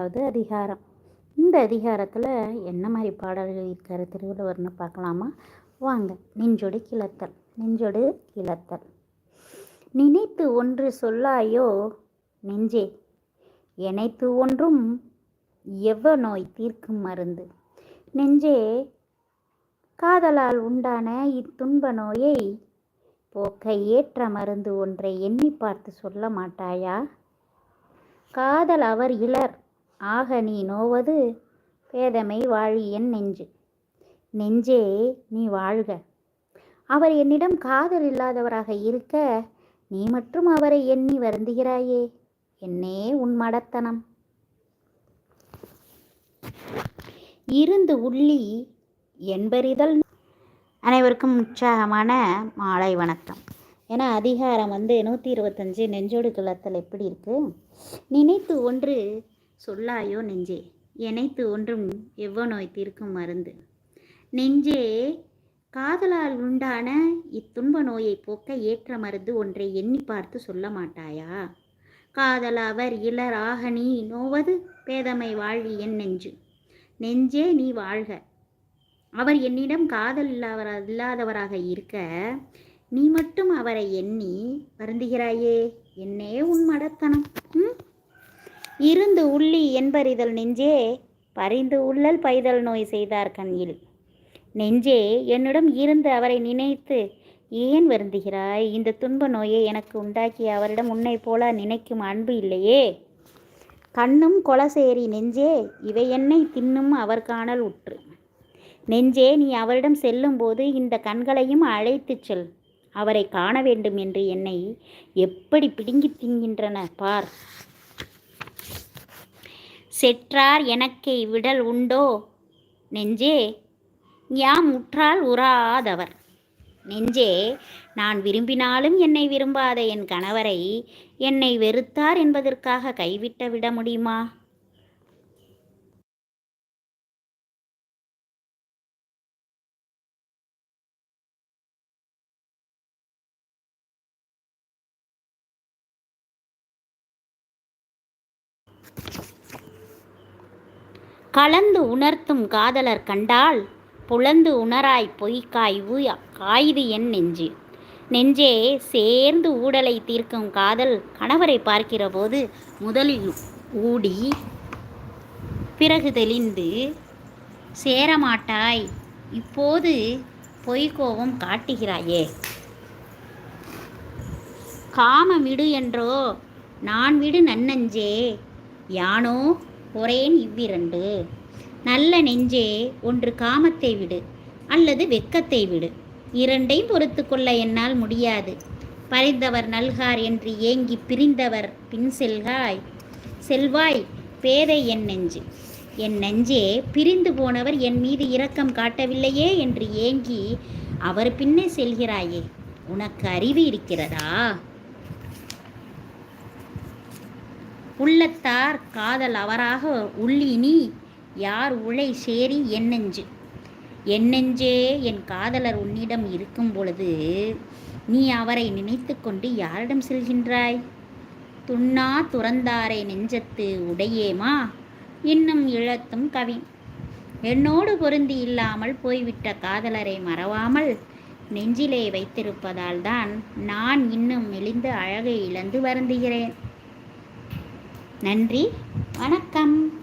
அதாவது அதிகாரம். இந்த அதிகாரத்தில் என்ன மாதிரி பாடல்கள் இருக்காரு? திருவள்ளுவர்னு பார்க்கலாமா? வாங்க நெஞ்சொடு கிளத்தல் நெஞ்சொடு கிளத்தல். நினைத்து ஒன்று சொல்லாயோ? நெஞ்சே இணைத்து ஒன்றும் எவ்வ நோய் தீர்க்கும் மருந்து? நெஞ்சே காதலால் உண்டான இத்துன்ப நோயை போக்க ஏற்ற மருந்து ஒன்றை எண்ணி பார்த்து சொல்ல மாட்டாயா? காதல் அவர் இளர் ஆக நீ நோவது பேதமை வாழியன் நெஞ்சு. நெஞ்சே நீ வாழ்க. அவர் என்னிடம் காதல் இல்லாதவராக இருக்க நீ மட்டும் அவரை எண்ணி வருந்துகிறாயே. என்னே உன் மடத்தனம். இருந்து உள்ளி என்பரிதல் அனைவருக்கும் உற்சாகமான மாலை வணக்கம். ஏன்னா அதிகாரம் வந்து நூற்றி இருபத்தஞ்சு நெஞ்சோடு கிளத்தல் எப்படி இருக்கு? நினைத்து ஒன்று சொல்லாயோ நெஞ்சே? இணைத்து ஒன்றும் எவ்வளோ நோய் தீர்க்கும் மருந்து. நெஞ்சே காதலால் உண்டான இத்துன்ப நோயை போக்க ஏற்ற மருந்து ஒன்றை எண்ணி பார்த்து சொல்ல மாட்டாயா? காதல் அவர் இளராக நீ நோவது பேதமை வாழ்வி என் நெஞ்சு. நெஞ்சே நீ வாழ்க. அவர் என்னிடம் காதல் இல்லாதவரா இல்லாதவராக இருக்க நீ மட்டும் அவரை எண்ணி வருந்துகிறாயே? என்னே உன் மடத்தனம். ம்? இருந்து உள்ளி என்பறிதல் நெஞ்சே பறிந்து உள்ளல் பைதல் நோய் செய்தார் கண்ணில். நெஞ்சே என்னிடம் இருந்து அவரை நினைத்து ஏன் வருந்துகிறாய்? இந்த துன்ப நோயை எனக்கு உண்டாக்கிய அவரிடம் உன்னை போல நினைக்கும் அன்பு இல்லையே? கண்ணும் கொலசேரி நெஞ்சே இவை என்னை தின்னும் அவர் காணல் உற்று. நெஞ்சே நீ அவரிடம் செல்லும்போது இந்த கண்களையும் அழைத்துச் செல். அவரை காண வேண்டும் என்று என்னை எப்படி பிடுங்கி தின்கின்றன? பார். செற்றார் எனக்கை விடல் உண்டோ? நெஞ்சே யாம் உற்றால் உறாதவர். நெஞ்சே நான் விரும்பினாலும் என்னை விரும்பாத என் கணவரை என்னை வெறுத்தார் என்பதற்காக கைவிட்ட விட முடியுமா? கலந்து உணர்த்தும் காதலர் கண்டால் புலந்து உணராய் பொய்க்காய் ஊயா காய்து என் நெஞ்சு. நெஞ்சே சேர்ந்து ஊடலை தீர்க்கும் காதல் கணவரை பார்க்கிறபோது முதலில் ஊடி பிறகு தெளிந்து சேரமாட்டாய் இப்போது பொய்கோவம் காட்டுகிறாயே. காம விடு என்றோ நான் விடு நன்னஞ்சே யானோ பொறேன் இவ்விரண்டு. நல்ல நெஞ்சே ஒன்று காமத்தை விடு அல்லது வெக்கத்தை விடு. இரண்டையும் பொறுத்து கொள்ள என்னால் முடியாது. பறிந்தவர் நல்கார் என்று ஏங்கி பிரிந்தவர் பின் செல்காய். செல்வாய் பேதை என் நெஞ்சு. என் நெஞ்சே பிரிந்து போனவர் என் மீது இரக்கம் காட்டவில்லையே என்று ஏங்கி அவர் பின்னே செல்கிறாயே உனக்கு அறிவு இருக்கிறதா? உள்ளத்தார் காதல் அவராக உள்ளி நீ யார் உழை சேரி என்னெஞ்சு என்னெஞ்சே என் காதலர் உன்னிடம் இருக்கும் பொழுது நீ அவரை நினைத்து கொண்டு யாரிடம் செல்கின்றாய்? துண்ணா துறந்தாரை நெஞ்சத்து உடையேமா? இன்னும் இழத்தும் கவி. என்னோடு பொருந்தி இல்லாமல் போய்விட்ட காதலரை மறவாமல் நெஞ்சிலே வைத்திருப்பதால் தான் நான் இன்னும் மெலிந்து அழகை இழந்து வருந்துகிறேன். நன்றி. வணக்கம்.